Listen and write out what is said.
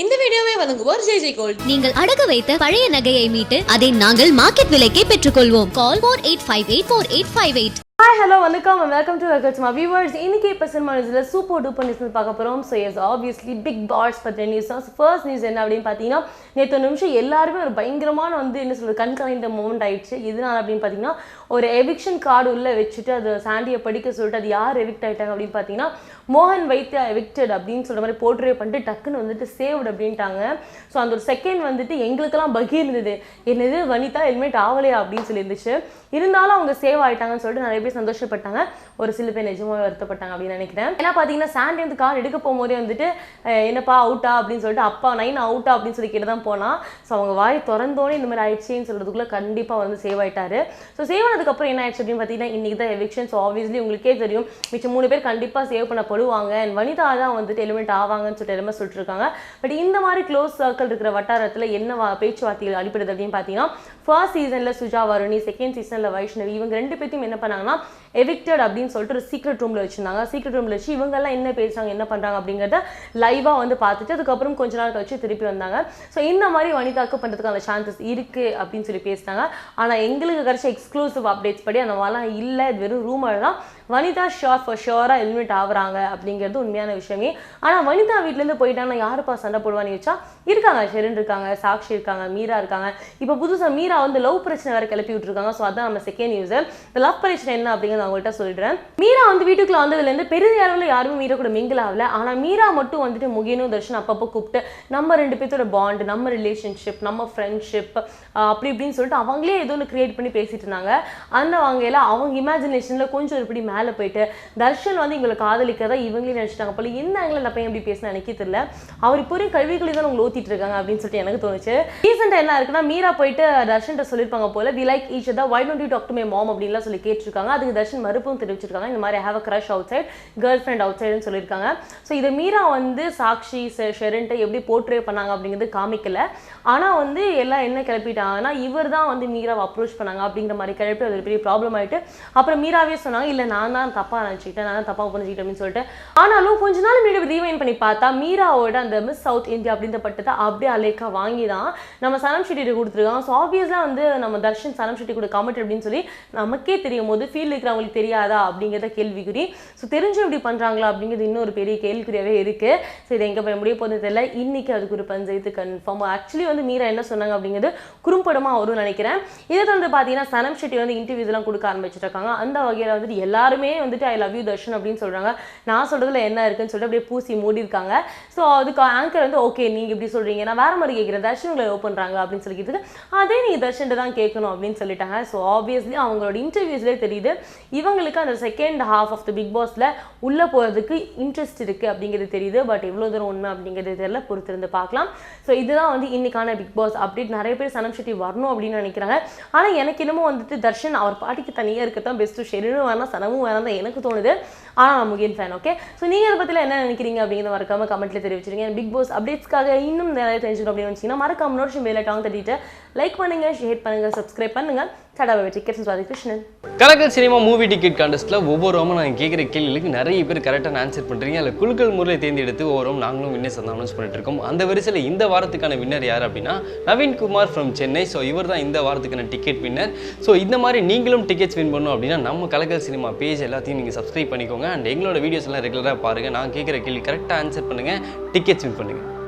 இந்த வீடியோவை வழங்குவோர் ஜெய் ஜெய் கோல்ட். நீங்கள் அடகு வைத்த பழைய நகையை மீட்டு அதை நாங்கள் மார்க்கெட் விலைக்கே பெற்றுக்கொள்வோம். Call four eight five eight four eight five eight hi hello வணக்கம் welcome to welcome to my viewers இன்னைக்கு இப்போ சினிமா நியூஸில் சூப்பர் டூப்பர் நியூஸ் பார்க்க போகிறோம் so yes obviously Bigg Boss பற்றின நியூஸ் தான் ஃபர்ஸ்ட் நியூஸ் என்ன அப்படின்னு பார்த்தீங்கன்னா நேற்று நிமிஷம் எல்லாருமே ஒரு பயங்கரமான வந்து என்ன சொல்றது கண் கலைந்த மூமெண்ட் ஆயிடுச்சு. எதனால அப்படின்னு பார்த்தீங்கன்னா ஒரு எவிக்ஷன் கார்டு உள்ளே வச்சுட்டு அது சாண்டியை படிக்க சொல்லிட்டு அது யார் எவிக்ட் ஆகிட்டாங்க அப்படின்னு பார்த்தீங்கன்னா மோகன் வைத்தியா எவிக்டட் அப்படின்னு சொல்கிற மாதிரி போர்ட்ரே பண்ணிட்டு டக்குன்னு வந்துட்டு சேவ்டு அப்படின்ட்டாங்க. ஸோ அந்த ஒரு செகண்ட் வந்துட்டு எங்களுக்கெல்லாம் பகி இருந்தது. என்னது வனிதா ஹெல்மெட் ஆகலையா அப்படின்னு சொல்லி இருந்துச்சு இருந்தாலும் அவங்க சேவ் ஆகிட்டாங்கன்னு சொல்லிட்டு நிறைய பேர் சந்தோஷப்பட்டாங்க. ஒரு சில பேர் நிஜமாவே வருத்தப்பட்டாங்க அப்படின்னு நினைக்கிறேன். ஏன்னா பார்த்தீங்கன்னா சாண்டி வந்து கார் எடுக்க போகும்போதே வந்துட்டு என்னப்பா அவுட்டா அப்படின்னு சொல்லிட்டு அப்பா நைன் அவுட்டா அப்படின்னு சொல்லி கேட்டு தான் போனால் ஸோ அவங்க வாய் திறந்தோன்னே இந்த மாதிரி ஆயிடுச்சுன்னு சொல்கிறதுக்குள்ளே கண்டிப்பாக வந்து சேவ் ஆகிட்டாரு ஸோ சேவ் அதுக்கப்புறம் என்ன ஆயிடுச்சு அப்படின்னு பார்த்தீங்கன்னா இன்னைக்கு தான் எவிக்ஷன் ஸோ ஆப்வியஸ்லி உங்களுக்கே தெரியும். மிச்சம் மூணு பேர் கண்டிப்பாக சேவ் பண்ணப்படுவாங்க. அண்ட் வனிதா தான் வந்துட்டு எலிமெண்ட் ஆவாங்கன்னு சொல்லிட்டு எல்லாமே சொல்லிட்டுருக்காங்க. பட் இந்த மாதிரி க்ளோஸ் சர்க்கிள் இருக்கிற வட்டாரத்தில் என்ன பேச்சுவார்த்தைகள் அடிப்படுது அப்படின்னு பார்த்தீங்கன்னா ஃபர்ஸ்ட் சீசனில் சுஜா வருணி செகண்ட் சீசனில் வைஷ்ணவி இவங்க ரெண்டு பேர்த்தையும் என்ன பண்ணாங்கன்னா எவிக்டட் அப்படின்னு சொல்லிட்டு ஒரு சீக்ரெட் ரூமில் வச்சிருந்தாங்க. சீக்ரெட் ரூமில் வச்சு இவங்கெல்லாம் என்ன பேசுறாங்க என்ன பண்ணுறாங்க அப்படிங்கிறத லைவாக வந்து பார்த்துட்டு அதுக்கப்புறம் கொஞ்ச நாள் கழிச்சு திருப்பி வந்தாங்க. ஸோ இந்த மாதிரி வனிதாக்கு பண்ணுறதுக்கான சான்சஸ் இருக்குது அப்படின்னு சொல்லி பேசினாங்க ஆனால் எங்களுக்கு கிடச்ச எக்ஸ்க்ளூசிவ் அப்டேட்ஸ் படி அந்த மாதிரிலாம் இல்லை. இது வெறும் ரூமர் தான். வனிதா ஷோர் ஃபார் ஷோராக ஹெல்மெட் ஆகுறாங்க அப்படிங்கிறது உண்மையான விஷயமே. ஆனால் வனிதா வீட்டிலேருந்து போயிட்டாங்கன்னா யாருப்பா சண்டை போடுவான்னு வச்சா இருக்காங்க ஷெரின் இருக்காங்க சாக்ஷி இருக்காங்க மீரா இருக்காங்க. இப்போ புதுசாக மீரா வந்து லவ் பிரச்சனை வேறு கிளப்பி விட்டுருக்காங்க. ஸோ அதான் நம்ம செகண்ட் நியூஸ் இந்த லவ் பிரச்சனை என்ன அப்படிங்கிறத நான் உங்கள்கிட்ட சொல்லிடுறேன் மீரா வந்து வீட்டுக்குள்ள வந்ததுலேருந்து பெரிய அளவில் யாருமே மீரா கூட மிங்கிள் ஆகல. ஆனால் மீரா மட்டும் வந்துட்டு முகினும் தர்ஷன் அப்பப்போ கூப்பிட்டு நம்ம ரெண்டு பேர்த்தோட பாண்ட் நம்ம ரிலேஷன்ஷிப் நம்ம ஃப்ரெண்ட்ஷிப் அப்படி இப்படின்னு சொல்லிட்டு அவங்களே ஏதோ ஒன்று கிரியேட் பண்ணி பேசிட்டு இருந்தாங்க. அந்த வகையில் அவங்க இமேஜினேஷனில் கொஞ்சம் ஒரு இப்படி மேலே போயிட்டு தர்ஷன் வந்து இவங்களை காதலிக்கிறதா இவங்களே நினச்சிட்டாங்க போல. என்ன ஆங்கில நான் பையன் எப்படி பேசினா எனக்கே தெரியல. அவர் இப்போ வரையும் தான் உங்களை ஊத்திட்டு இருக்காங்க அப்படின்னு சொல்லிட்டு எனக்கு தோணுச்சு. ரீசெண்டாக என்ன இருக்குன்னா மீரா போயிட்டு தர்ஷன்ட்ட சொல்லியிருப்பாங்க போல வி லைக் ஈச் தான் why don't you talk to my mom அப்படின்லாம் சொல்லி கேட்டிருக்காங்க. அதுக்கு தர்ஷன் மறுப்பும் தெரிவிச்சிருக்காங்க. இந்த மாதிரி have a crush outside girlfriend out சைடுன்னு சொல்லியிருக்காங்க. ஸோ இதை மீரா வந்து சாக்ஷி ஷெரண்ட்டை எப்படி போர்ட்ரே பண்ணாங்க அப்படிங்கிறது காமிக்கல. ஆனால் வந்து எல்லாம் என்ன கிளப்பிட்டாங்கன்னா இவர் தான் வந்து மீராவை அப்ரோச் பண்ணாங்க அப்படிங்கிற மாதிரி கிளப்பி அது பெரிய ப்ராப்ளம் ஆயிட்டு அப்புறம் மீராவே சொன்னாங்க இல்லை நான் தான் தப்பாக நினச்சிக்கிட்டேன் நான் தான் தப்பாக புரிஞ்சுக்கிட்டேன் அப்படின்னு சொல்லிட்டு. ஆனாலும் கொஞ்ச நாள் முன்னாடி ரீவைன் பண்ணி பார்த்தா மீராவோட அந்த மிஸ் சவுத் இந்தியா அப்படின்ற பட்டத்தை அப்படியே அலேக்கா வாங்கி தான் நம்ம சனம் ஷெட்டி கொடுத்துருக்கோம் ஸோ ஆப்வியஸாக வந்து நம்ம தர்ஷன் சனம் ஷெட்டி கூட கமெண்ட் அப்படின்னு சொல்லி நமக்கே தெரியும் போது ஃபீல்டு இருக்கிறவங்களுக்கு தெரியாதா அப்படிங்கிறத கேள்விக்குறி. ஸோ தெரிஞ்சு இப்படி பண்ணுறாங்களா அப்படிங்கிறது இன்னொரு பெரிய கேள்விக்குறியாவே இருக்குது ஸோ இதை எங்கே போய் முடிய போகிறது தெரியல. இன்னைக்கு அதுக்கு ஒரு பஞ்சாயத்து கன்ஃபார்ம் ஆக்சுவலி வந்து மீரா என்ன சொன்னாங்க அப்படிங்கிறது குறும்படமாக வரும்னு நினைக்கிறேன். இதை வந்து பார்த்தீங்கன்னா சனம் ஷெட்டி வந்து இன்டர்வியூஸ்லாம் கொடுக்க ஆரம்பிச்சிட்டு இருக்காங்க. அந்த வகையில் வந்துட்டு எல்லாரும் எல்லாருமே வந்துட்டு ஐ லவ் யூ தர்ஷன் அப்படின்னு சொல்கிறாங்க நான் சொல்கிறதுல என்ன இருக்குன்னு சொல்லிட்டு அப்படியே பூசி மூடி இருக்காங்க ஸோ அதுக்கு ஆங்கர் வந்து ஓகே நீங்கள் இப்படி சொல்கிறீங்க நான் வேறு மாதிரி கேட்குறேன். தர்ஷன் உங்களை லவ் பண்ணுறாங்க அப்படின்னு சொல்லிக்கிறதுக்கு அதே நீங்கள் தர்ஷன் தான் கேட்கணும் அப்படின்னு சொல்லிட்டாங்க. ஸோ ஆப்வியஸ்லி அவங்களோட இன்டர்வியூஸ்லேயே தெரியுது. இவங்களுக்கு அந்த second half of the Bigg பாஸில் உள்ளே போகிறதுக்கு இன்ட்ரெஸ்ட் இருக்குது அப்படிங்கிறது தெரியுது. பட் எவ்வளோ தூரம் உண்மை அப்படிங்கிறது தெரியல. பொறுத்திருந்து பார்க்கலாம். ஸோ இதுதான் வந்து இன்னைக்கான பிக் பாஸ் அப்டேட் நிறைய பேர் சனம் ஷெட்டி வரணும் அப்படின்னு நினைக்கிறாங்க. ஆனால் எனக்கு என்னமோ வந்துட்டு தர்ஷன் அவர் பாட்டிக்கு தனியாக இருக்க தான் பெஸ்ட்டு ஷெரினும் வேணாம் சனமும் வேணாம் தான் எனக்கு தோணுது. ஆனால் நான் முகின் ஃபேன் ஓகே ஸோ நீங்கள் அதை பற்றியில் என்ன நினைக்கிறீங்க அப்படிங்கிறத மறக்காம கமெண்ட்டில் தெரிவிச்சிருங்க. பிக் பாஸ் அப்டேட்ஸ்க்காக இன்னும் நிறைய தெரிஞ்சுக்கணும் அப்படின்னு வச்சிங்கன்னா மறக்காம நோட்டிஷன் மேலே டாங் தட்டிட்டு லைக் பண்ணுங்க ஷேர் பண்ணுங்க சப்ஸ்கிரைப் பண்ணுங்க சுவாதி கிருஷ்ணன். கலக்கல் சினிமா மூவி டிக்கெட் கான்டெஸ்ட்டில் ஒவ்வொரு வாரமும் நாங்கள் கேட்குற கேள்விகளுக்கு நிறைய பேர் கரெக்டாக ஆன்சர் பண்ணுறீங்க அதில் குழுக்கள் முறையில் தேர்ந்தெடுத்து ஒவ்வொரு நாங்களும் வின்னர்ஸ் வந்து அனௌன்ஸ் பண்ணிட்டு இருக்கோம். அந்த வரிசையில் இந்த வாரத்துக்கான வின்னர் யார் அப்படின்னா நவீன் குமார் ஃப்ரம் சென்னை ஸோ இவர் தான் இந்த வாரத்துக்கான டிக்கெட் வின்னர் ஸோ இந்த மாதிரி நீங்களும் டிக்கெட்ஸ் வின் பண்ணணும் அப்படின்னா நம்ம கலக்கல் சினிமா பேஜ் எல்லாத்தையும் நீங்கள் சப்ஸ்கிரைப் பண்ணிக்கோங்க. அண்ட் எங்களோட வீடியோஸ் எல்லாம் ரெகுலராக பாருங்கள் நான் கேட்குற கேள்வி கரெக்டாக ஆன்சர் பண்ணுங்கள் டிக்கெட்ஸ் வின் பண்ணுங்கள்